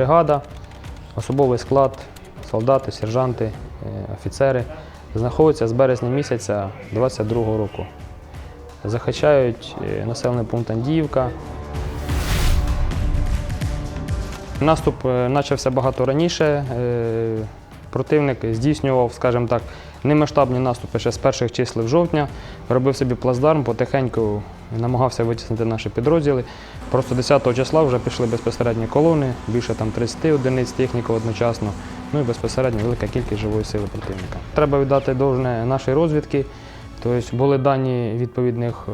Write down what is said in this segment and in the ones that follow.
бригада, особовий склад, солдати, сержанти, е, офіцери знаходяться з березня місяця 22-го року. Захищають е, населений пункт Андіївка. Наступ е, почався багато раніше. Е, Противник здійснював, скажімо так, немасштабні наступи ще з перших чисел жовтня. Робив собі плацдарм, потихеньку намагався витіснити наші підрозділи. Просто 10 числа вже пішли безпосередні колони, більше там 30 одиниць техніки одночасно, ну і безпосередньо велика кількість живої сили противника. Треба віддати довжне нашій розвідки. Тобто були дані відповідних е,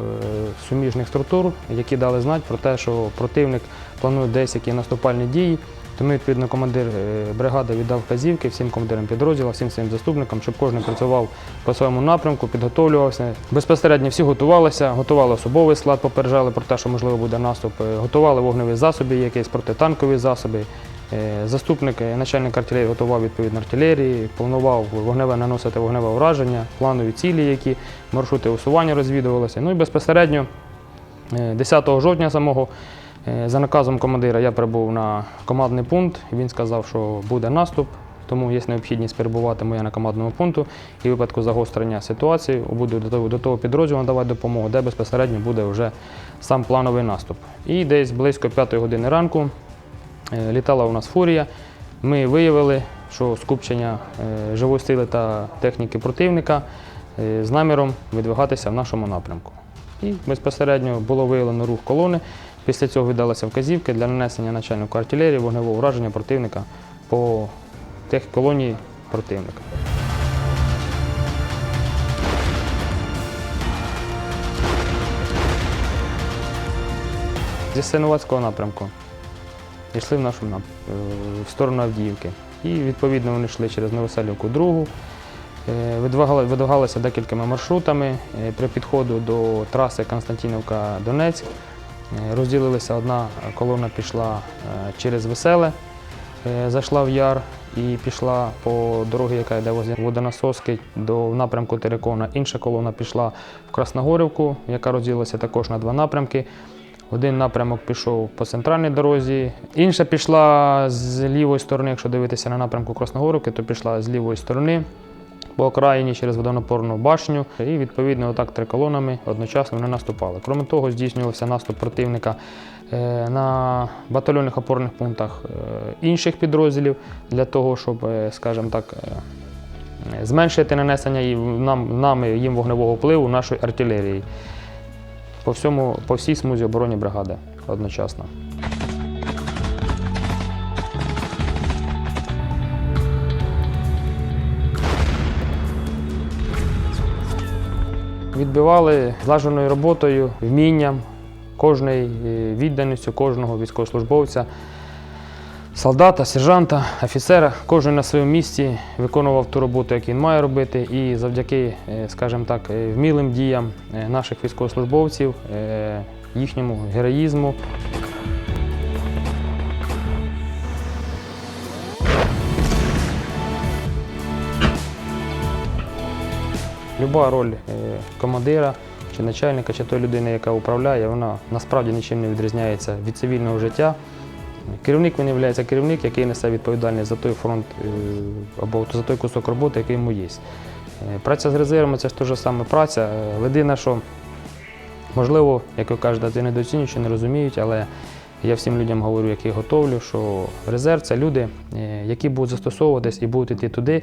суміжних структур, які дали знати про те, що противник планує деякі наступальні дії. Тому, відповідно, командир е, бригади віддав вказівки всім командирам підрозділу, всім своїм заступникам, щоб кожен працював по своєму напрямку, підготовлювався. Безпосередньо всі готувалися, готували особовий склад, попереджали про те, що можливо буде наступ, е, готували вогневі засоби, якісь протитанкові засоби. Е, Заступник начальник артилерії готував відповідно артилерії, планував вогневе наносити вогневе ураження, планові цілі, які маршрути усування розвідувалися. Ну і безпосередньо е, 10 жовтня самого за наказом командира я прибув на командний пункт. Він сказав, що буде наступ, тому є необхідність перебувати моя на командному пункту і в випадку загострення ситуації буду до того, підрозділу надавати допомогу, де безпосередньо буде вже сам плановий наступ. І десь близько 5 години ранку Е, Літала у нас фурія. Ми виявили, що скупчення е, живої сили та техніки противника е, з наміром видвигатися в нашому напрямку. І безпосередньо було виявлено рух колони. Після цього видалися вказівки для нанесення начальнику артилерії вогневого ураження противника по тих колонії противника. Зі Синуватського напрямку йшли в нашу е, в сторону Авдіївки. І відповідно вони йшли через Новоселівку другу. Е, Видвигалися декількома маршрутами. Е, При підходу до траси Константинівка-Донецьк розділилися. Одна колона пішла е, через Веселе, е, зайшла в Яр і пішла по дорозі, яка йде возле водонасоски до напрямку Терекона. Інша колона пішла в Красногорівку, яка розділилася також на два напрямки. Один напрямок пішов по центральній дорозі, інша пішла з лівої сторони, якщо дивитися на напрямку Красногорівки, то пішла з лівої сторони по окраїні через водонапорну башню. І відповідно отак три колонами одночасно вони наступали. Крім того, здійснювався наступ противника е, на батальйонних опорних пунктах е, інших підрозділів для того, щоб, е, скажімо так, зменшити нанесення нам, нами їм вогневого впливу нашої артилерії по, всьому, по всій смузі обороні бригади одночасно. Відбивали злаженою роботою, вмінням, кожної е, відданістю кожного військовослужбовця, солдата, сержанта, офіцера. Кожен на своєму місці виконував ту роботу, яку він має робити. І завдяки, е, скажімо так, е, вмілим діям наших військовослужбовців, їхньому героїзму. Люба роль е, командира чи начальника, чи тої людини, яка управляє, вона насправді нічим не відрізняється від цивільного життя. Керівник він є керівник, який несе відповідальність за той фронт е, або за той кусок роботи, який йому є. Е, Праця з резервами це ж те ж саме праця. Єдине, що можливо, як ви кажете, це недооцінюють чи не розуміють, але я всім людям говорю, яких готовлю, що резерв це люди, е, які будуть застосовуватись і будуть йти туди,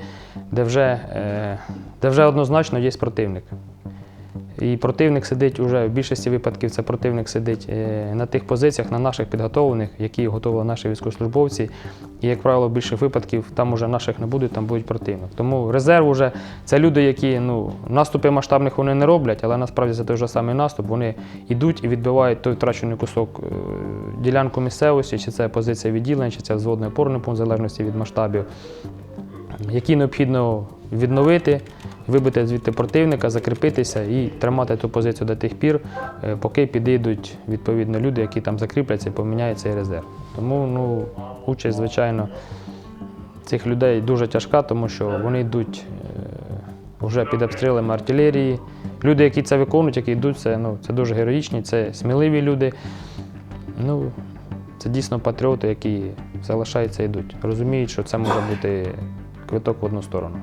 де вже, е, де вже однозначно є противник. І противник сидить уже в більшості випадків, це противник сидить е, на тих позиціях, на наших підготовлених, які готували наші військовослужбовці. І, як правило, в більших випадків там уже наших не буде, там будуть противник. Тому резерв уже це люди, які ну, наступи масштабних вони не роблять, але насправді це той же самий наступ. Вони йдуть і відбивають той втрачений кусок е, ділянку місцевості, чи це позиція відділення, чи це взводний опорний пункт, в залежності від масштабів які необхідно відновити, вибити звідти противника, закріпитися і тримати ту позицію до тих пір, е, поки підійдуть відповідно люди, які там закріпляться і поміняють цей резерв. Тому ну, участь, звичайно, цих людей дуже тяжка, тому що вони йдуть е, вже під обстрілами артилерії. Люди, які це виконують, які йдуть, це, ну, це дуже героїчні, це сміливі люди. Ну, Це дійсно патріоти, які залишаються і йдуть. Розуміють, що це може бути квиток в одну сторону.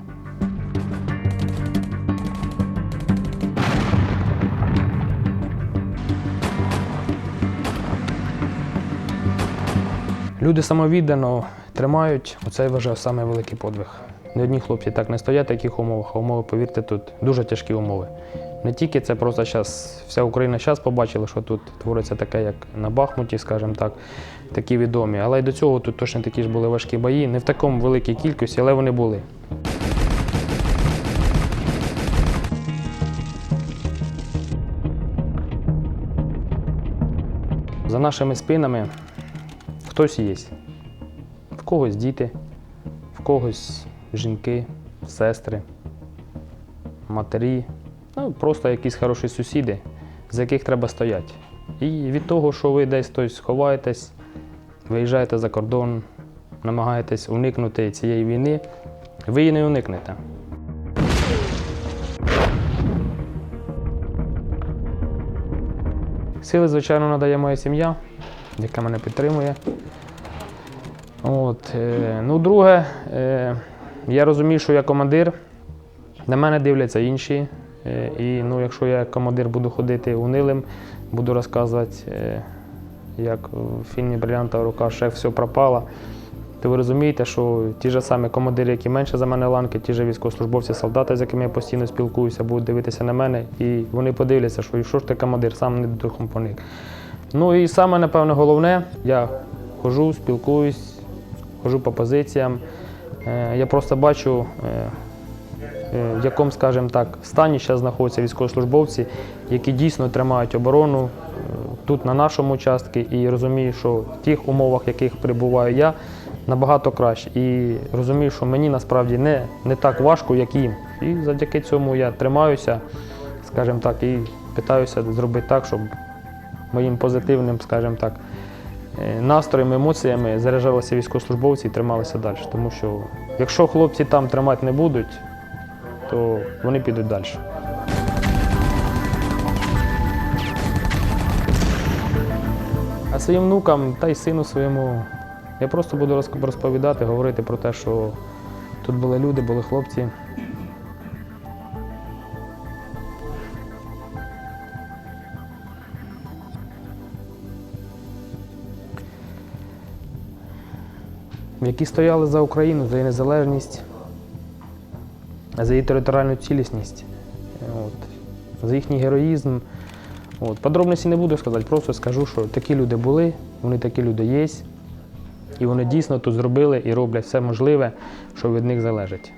Люди самовіддано тримають, оце я вважаю самий великий подвиг. Ні одні хлопці так не стоять в таких умовах, а умови, повірте, тут дуже тяжкі умови. Не тільки це просто зараз вся Україна зараз побачила, що тут твориться таке, як на Бахмуті, скажімо так, такі відомі. Але й до цього тут точно такі ж були важкі бої. Не в такому великій кількості, але вони були. За нашими спинами хтось є. В когось діти, в когось жінки, сестри, матері, ну, просто якісь хороші сусіди, за яких треба стояти. І від того, що ви десь хтось ховаєтесь, виїжджаєте за кордон, намагаєтесь уникнути цієї війни, ви її не уникнете. Сили, звичайно, надає моя сім'я, яка мене підтримує. От, е, ну, друге, е, я розумію, що я командир, на мене дивляться інші. Е, і ну, якщо я командир буду ходити унилим, буду розказувати, як в фільмі Брилянтова рука шеф все пропало, то ви розумієте, що ті ж самі командири, які менше за мене ланки, ті ж військовослужбовці, солдати, з якими я постійно спілкуюся, будуть дивитися на мене, і вони подивляться, що «І що ж ти командир, сам не духом поник. Ну і саме, напевно, головне, я хожу, спілкуюсь, хожу по позиціям. Е, Я просто бачу, е, е, в якому, скажімо так, стані зараз знаходяться військовослужбовці, які дійсно тримають оборону тут, на нашому участку, і розумію, що в тих умовах, в яких перебуваю я, набагато краще. І розумію, що мені насправді не, не так важко, як їм. І завдяки цьому я тримаюся, скажімо так, і питаюся зробити так, щоб моїм позитивним, скажімо так, е, настроєм, емоціями заряджалися військовослужбовці і трималися далі. Тому що якщо хлопці там тримати не будуть, то вони підуть далі. А своїм внукам та й сину своєму я просто буду розповідати, говорити про те, що тут були люди, були хлопці. Які стояли за Україну, за її незалежність, за її територіальну цілісність, от, за їхній героїзм. От. Подробності не буду сказати, просто скажу, що такі люди були, вони такі люди є, і вони дійсно тут зробили і роблять все можливе, що від них залежить.